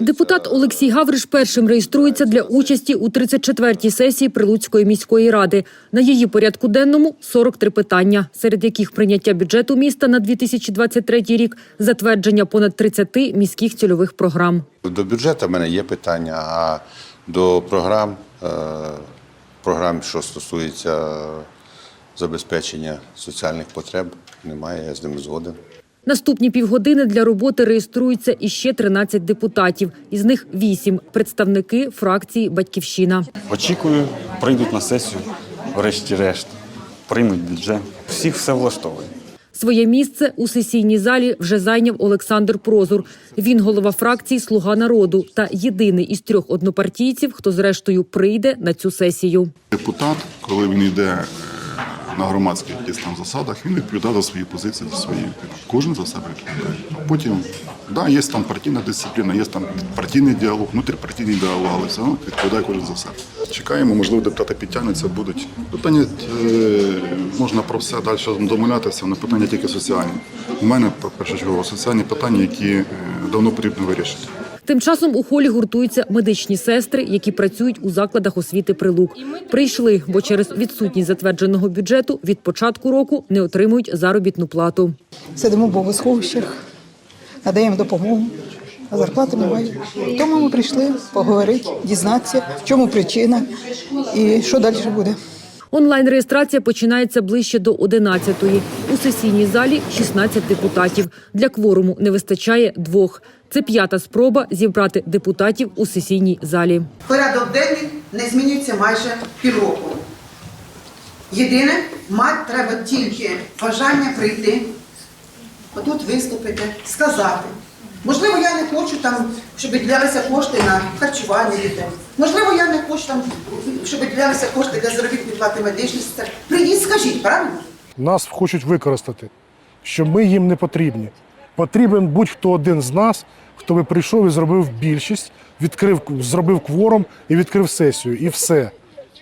Депутат Олексій Гавриш першим реєструється для участі у 34-й сесії Прилуцької міської ради. На її порядку денному 43 питання, серед яких прийняття бюджету міста на 2023 рік, затвердження понад 30 міських цільових програм. До бюджету в мене є питання, а до програм, е, програм, що стосується забезпечення соціальних потреб, немає, я з ними згоден. Наступні півгодини для роботи реєструються іще 13 депутатів. Із них 8 – представники фракції «Батьківщина». Очікую, прийдуть на сесію, врешті-решт, приймуть бюджет. Всіх все влаштовує. Своє місце у сесійній залі вже зайняв Олександр Прозур. Він голова фракції Слуга народу та єдиний із трьох однопартійців, хто зрештою прийде на цю сесію. Депутат, коли він йде на громадських якісь там засадах, він відповідає за свої позиції, за свої. Кожен за себе відповідає. Потім, да, є там партійна дисципліна, є там партійний діалог, внутріпартійний діалог, але все одно відповідає кожен за себе. Чекаємо, можливо, депутати підтягнуться, будуть. Питання е, можна про все далі домовлятися, але питання тільки соціальні. У мене першочергово соціальні питання, які е, давно потрібно вирішити. Тим часом у холі гуртуються медичні сестри, які працюють у закладах освіти прилук. Прийшли, бо через відсутність затвердженого бюджету від початку року не отримують заробітну плату. Сидимо в богосховищах, надаємо допомогу, а зарплати немає. Тому ми прийшли поговорити, дізнатися, в чому причина і що далі буде. Онлайн-реєстрація починається ближче до 11-ї. У сесійній залі 16 депутатів. Для кворуму не вистачає двох. Це п'ята спроба зібрати депутатів у сесійній залі. Порядок денний не змінюється майже півроку. Єдине, мати треба тільки бажання прийти, отут виступити, сказати. Можливо, я не хочу там, щоб виділялися кошти на харчування дітей. Можливо, я не хочу там, щоб виділялися кошти для заробітної плати медичних сестер. Скажіть, правильно? Нас хочуть використати, що ми їм не потрібні. Потрібен будь-хто один з нас, хто би прийшов і зробив більшість, відкрив, зробив кворум і відкрив сесію, і все.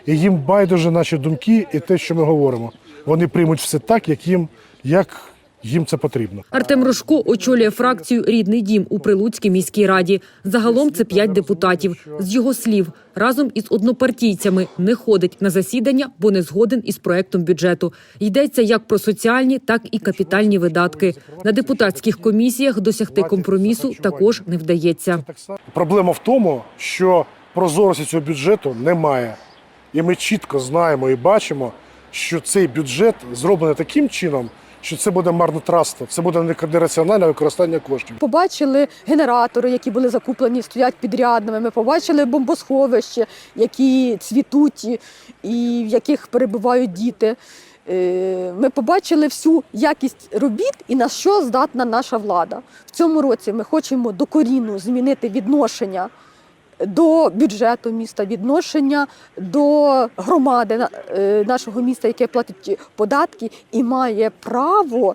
І їм байдуже наші думки і те, що ми говоримо. Вони приймуть все так, як їм, як їм це потрібно. Артем Рожко очолює фракцію Рідний дім у Прилуцькій міській раді. Загалом це п'ять депутатів. З його слів, разом із однопартійцями не ходить на засідання, бо не згоден із проектом бюджету. Йдеться як про соціальні, так і капітальні видатки. На депутатських комісіях досягти компромісу також не вдається. Проблема в тому, що прозорості цього бюджету немає. І ми чітко знаємо і бачимо, що цей бюджет зроблений таким чином, що це буде марнотратство, це буде нераціональне використання коштів. Побачили генератори, які були закуплені, стоять підрядними. Ми побачили бомбосховища, які цвітуть і в яких перебувають діти. Е, Ми побачили всю якість робіт і на що здатна наша влада. В цьому році ми хочемо докорінно змінити відношення до бюджету міста, відношення до громади е, нашого міста, яке платить податки і має право,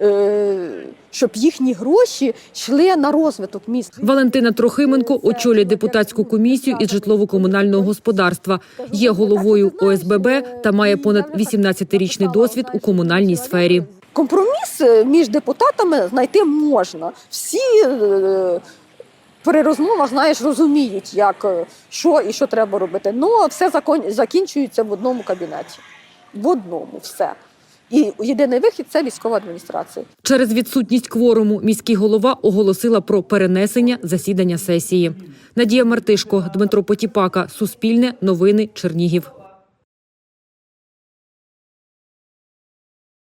е, щоб їхні гроші йшли на розвиток міста. Валентина Трохименко очолює депутатську комісію із житлово-комунального господарства. Є головою ОСББ та має понад 18-річний досвід у комунальній сфері. Компроміс е, між депутатами знайти можна. Всі при розмовах, знаєш, розуміють, як е, що і що треба робити. Ну все закон- закінчується в одному кабінеті. В одному все. І єдиний вихід це військова адміністрація. Через відсутність кворуму міський голова оголосила про перенесення засідання сесії. Надія Мартишко, Дмитро Потіпака, Суспільне, Новини, Чернігів.